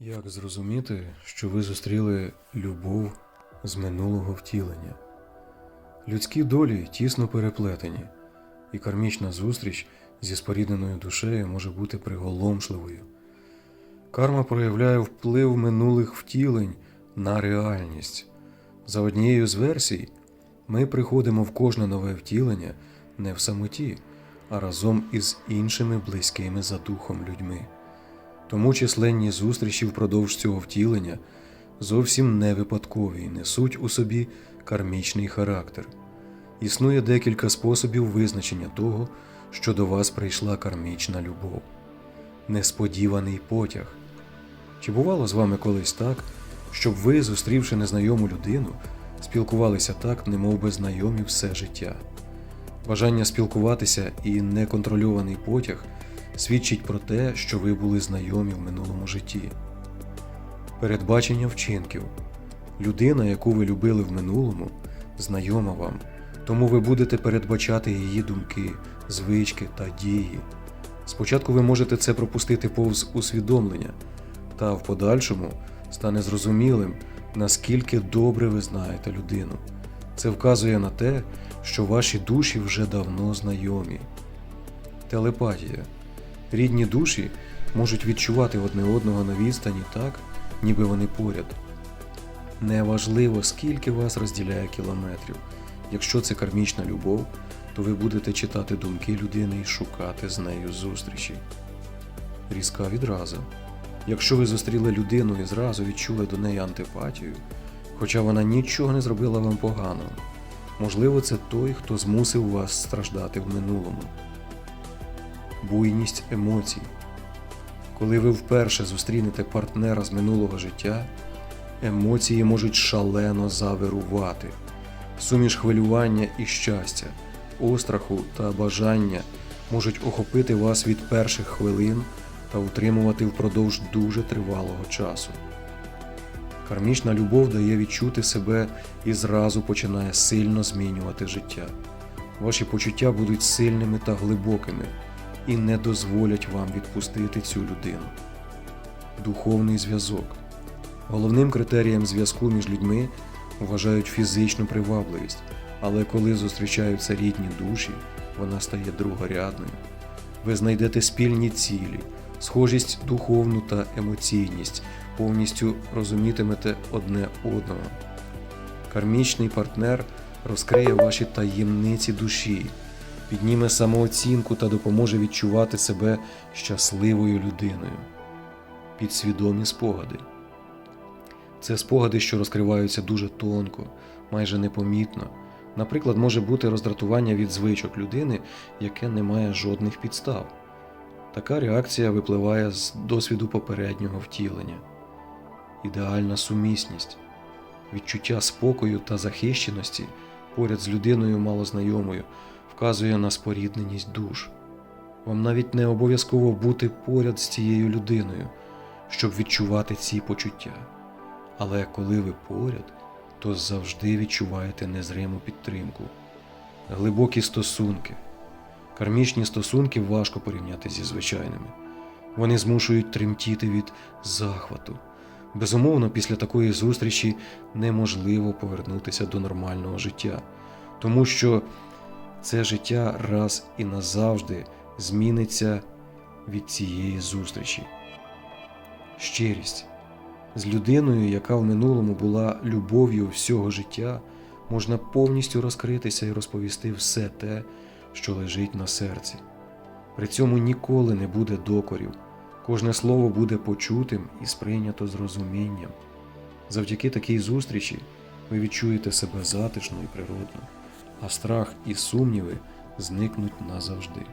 Як зрозуміти, що ви зустріли любов з минулого втілення? Людські долі тісно переплетені, і кармічна зустріч зі спорідненою душею може бути приголомшливою. Карма проявляє вплив минулих втілень на реальність. За однією з версій, ми приходимо в кожне нове втілення не в самоті, а разом із іншими близькими за духом людьми. Тому численні зустрічі впродовж цього втілення зовсім не випадкові і несуть у собі кармічний характер. Існує декілька способів визначення того, що до вас прийшла кармічна любов. Несподіваний потяг. Чи бувало з вами колись так, щоб ви, зустрівши незнайому людину, спілкувалися так, немов би знайомі все життя? Бажання спілкуватися і неконтрольований потяг свідчить про те, що ви були знайомі в минулому житті. Передбачення вчинків. Людина, яку ви любили в минулому, знайома вам, тому ви будете передбачати її думки, звички та дії. Спочатку ви можете це пропустити повз усвідомлення, та в подальшому стане зрозумілим, наскільки добре ви знаєте людину. Це вказує на те, що ваші душі вже давно знайомі. Телепатія. Рідні душі можуть відчувати одне одного на відстані так, ніби вони поряд. Неважливо, скільки вас розділяє кілометрів. Якщо це кармічна любов, то ви будете читати думки людини і шукати з нею зустрічі. Різка відраза. Якщо ви зустріли людину і зразу відчули до неї антипатію, хоча вона нічого не зробила вам поганого, можливо, це той, хто змусив вас страждати в минулому буйність емоцій. Коли ви вперше зустрінете партнера з минулого життя, емоції можуть шалено завирувати. Суміш хвилювання і щастя, остраху та бажання можуть охопити вас від перших хвилин та утримувати впродовж дуже тривалого часу. Кармічна любов дає відчути себе і зразу починає сильно змінювати життя. Ваші почуття будуть сильними та глибокими і не дозволять вам відпустити цю людину. Духовний зв'язок. Головним критерієм зв'язку між людьми вважають фізичну привабливість, але коли зустрічаються рідні душі, вона стає другорядною. Ви знайдете спільні цілі, схожість духовну та емоційність, повністю розумітимете одне одного. Кармічний партнер розкриє ваші таємниці душі, підніме самооцінку та допоможе відчувати себе щасливою людиною. Підсвідомі спогади. Це спогади, що розкриваються дуже тонко, майже непомітно. Наприклад, може бути роздратування від звичок людини, яке не має жодних підстав. Така реакція випливає з досвіду попереднього втілення. Ідеальна сумісність, відчуття спокою та захищеності поряд з людиною малознайомою вказує на спорідненість душ. Вам навіть не обов'язково бути поряд з цією людиною, щоб відчувати ці почуття. Але коли ви поряд, то завжди відчуваєте незриму підтримку, глибокі стосунки. Кармічні стосунки важко порівняти зі звичайними. Вони змушують тремтіти від захвату. Безумовно, після такої зустрічі неможливо повернутися до нормального життя, тому що це життя раз і назавжди зміниться від цієї зустрічі. Щирість з людиною, яка в минулому була любов'ю всього життя, можна повністю розкритися і розповісти все те, що лежить на серці. При цьому ніколи не буде докорів, кожне слово буде почутим і сприйнято з розумінням. Завдяки такій зустрічі ви відчуєте себе затишно і природно, а страх і сумніви зникнуть назавжди.